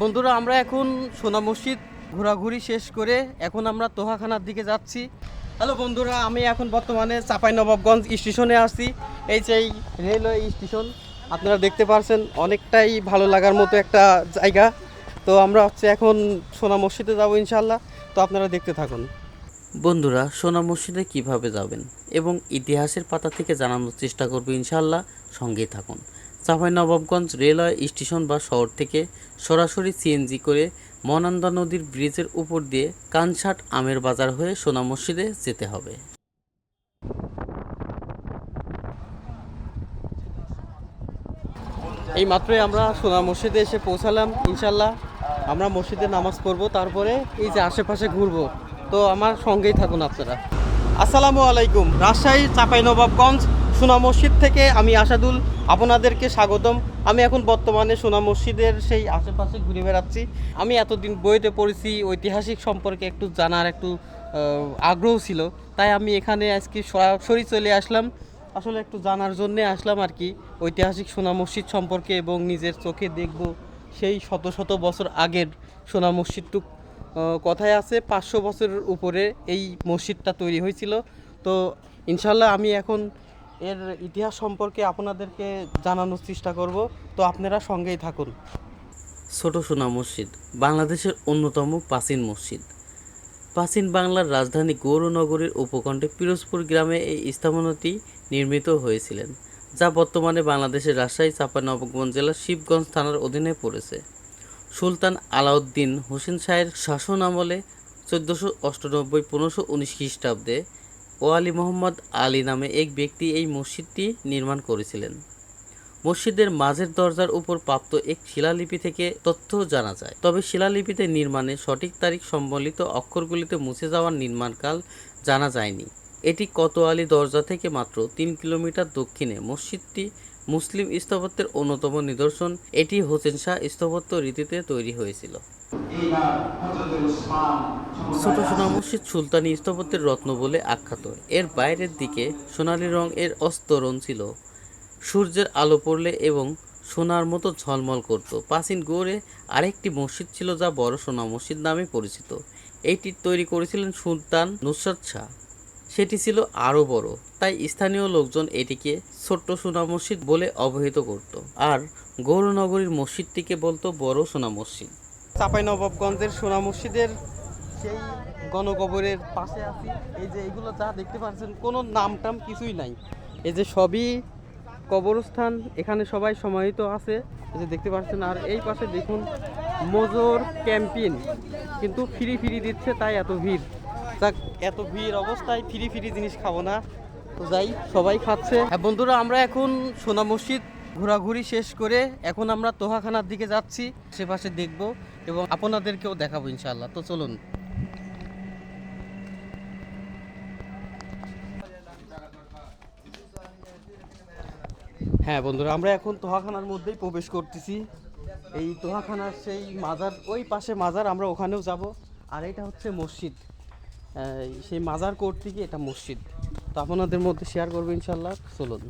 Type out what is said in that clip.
বন্ধুরা, আমরা এখন সোনা মসজিদ ঘোরাঘুরি শেষ করে এখন আমরা তোহাখানার দিকে যাচ্ছি। হ্যালো বন্ধুরা, আমি এখন বর্তমানে নবাবগঞ্জ স্টেশনে আছি। এই যে রেলওয়ে স্টেশন, আপনারা দেখতে পারছেন, অনেকটাই ভালো লাগার মতো একটা জায়গা। তো আমরা হচ্ছে এখন সোনা মসজিদে যাব ইনশাল্লাহ তো আপনারা দেখতে থাকুন। বন্ধুরা, সোনা মসজিদে কীভাবে যাবেন এবং ইতিহাসের পাতা থেকে জানানোর চেষ্টা করব ইনশাল্লাহ সঙ্গেই থাকুন। নবাবগঞ্জ রেলওয়ে স্টেশন বা শহর থেকে সরাসরি সিএনজি করে মনান্দা নদীর ব্রিজের উপর দিয়ে কানসাট আমের বাজার হয়ে সোনা মসজিদে যেতে হবে। এই মাত্রই আমরা সোনা মসজিদে এসে পৌঁছালাম ইনশাল্লাহ আমরা মসজিদে নামাজ পড়ব, তারপরে এই যে আশেপাশে ঘুরবো। তো আমার সঙ্গেই থাকুন আপনারা। আসসালামু আলাইকুম, রাজশাহী চাপাই নবাবগঞ্জ সোনা মসজিদ থেকে আমি আসাদুল আপনাদেরকে স্বাগতম। আমি এখন বর্তমানে সোনা মসজিদের সেই আশেপাশে ঘুরে বেড়াচ্ছি। আমি এতদিন বইতে পড়েছি, ঐতিহাসিক সম্পর্কে একটু জানার একটু আগ্রহ ছিল। তাই আমি এখানে আজকে সরাসরি চলে আসলাম। আসলে একটু জানার জন্যে আসলাম আর কি। ঐতিহাসিক সোনা মসজিদ সম্পর্কে এবং নিজের চোখে দেখব সেই শত শত বছর আগের সোনা মসজিদটুক কথায় আছে, পাঁচশো বছরের উপরে এই মসজিদটা তৈরি হয়েছিল। তো ইনশাল্লাহ আমি এখন এর ইতিহাস সম্পর্কে আপনাদেরকে জানানোর চেষ্টা করব। তো আপনারা সঙ্গেই থাকুন। ছোট সোনা মসজিদ, বাংলাদেশের অন্যতম প্রাচীন মসজিদ। প্রাচীন বাংলার রাজধানী গৌরনগরের উপকণ্ঠে পিরোজপুর গ্রামে এই স্থাপনাটি নির্মিত হয়েছিলেন, যা বর্তমানে বাংলাদেশের রাজশাহী চাঁপানবাবগঞ্জ জেলার শিবগঞ্জ থানার অধীনে পড়েছে। সুলতান আলাউদ্দিন হোসেন শাহের শাসন আমলে চোদ্দোশো অষ্টানব্বই পনেরোশো উনিশ খ্রিস্টাব্দে ওয়ালি মোহাম্মদ আলী নামে এক ব্যক্তি এই মসজিদটি নির্মাণ করেছিলেন। মসজিদের মাঝের দরজার উপর প্রাপ্ত এক শিলালিপি থেকে তথ্য জানা যায়। তবে শিলালিপিতে নির্মাণে সঠিক তারিখ সম্বলিত অক্ষরগুলিতে মুছে যাওয়ার নির্মাণকাল জানা যায়নি। এটি কোতোয়ালি দরজা থেকে মাত্র তিন কিলোমিটার দক্ষিণে মসজিদটি মুসলিম স্থাপত্যের অন্যতম নিদর্শন। এটি হোসেন শাহ স্থাপত্য রীতিতে তৈরি হয়েছিল। ছোট সোনা মসজিদ সুলতানি স্থাপত্যের রত্ন বলে আখ্যাত। এর বাইরের দিকে সোনালী রং এর অস্তরণ ছিল। সূর্যের আলো পড়লে এবং সোনার মতো ঝলমল করত। প্রাচীন গৌড়ে আরেকটি মসজিদ ছিল যা বড় সোনা মসজিদ নামে পরিচিত। এইটি তৈরি করেছিলেন সুলতান নুসরাত শাহ। সেটি ছিল আরও বড়, তাই স্থানীয় লোকজন এটিকে ছোট্ট সোনা মসজিদ বলে অবহিত করত। আর গৌরনগরীর মসজিদটিকে বলতো বড় সোনা মসজিদ চাপাই নবাবগঞ্জের সোনা মসজিদের সেই গণকবরের পাশে আছি। এই যে এইগুলো যা দেখতে পাচ্ছেন, কোনো নাম টাম কিছুই নাই। এই যে সবই কবরস্থান, এখানে সবাই সমাহিত আছে। এই যে দেখতে পাচ্ছেন, আর এই পাশে দেখুন, মজোর ক্যাম্পিন কিন্তু ফ্রি ফ্রি দিচ্ছে, তাই এত ভিড়। যাক, এত ভিড় অবস্থায় ফ্রি ফ্রি জিনিস খাব না। তো যাই, সবাই খাচ্ছে। হ্যাঁ বন্ধুরা, আমরা এখন সোনা মসজিদ ঘোরাঘুরি শেষ করে এখন আমরা তোহাখানার দিকে যাচ্ছি, আশেপাশে দেখব এবং আপনাদেরকেও দেখাবো ইনশাল্লাহ তো চলুন। হ্যাঁ বন্ধুরা, আমরা এখন তোহাখানার মধ্যেই প্রবেশ করতেছি। এই তোহাখানার সেই মাজার, ওই পাশে মাজার, আমরা ওখানেও যাব। আর এটা হচ্ছে মসজিদ। সেই মাজার কোর্ট থেকে এটা মসজিদ। তো আপনাদের মধ্যে শেয়ার করব ইনশাল্লাহ চলুন।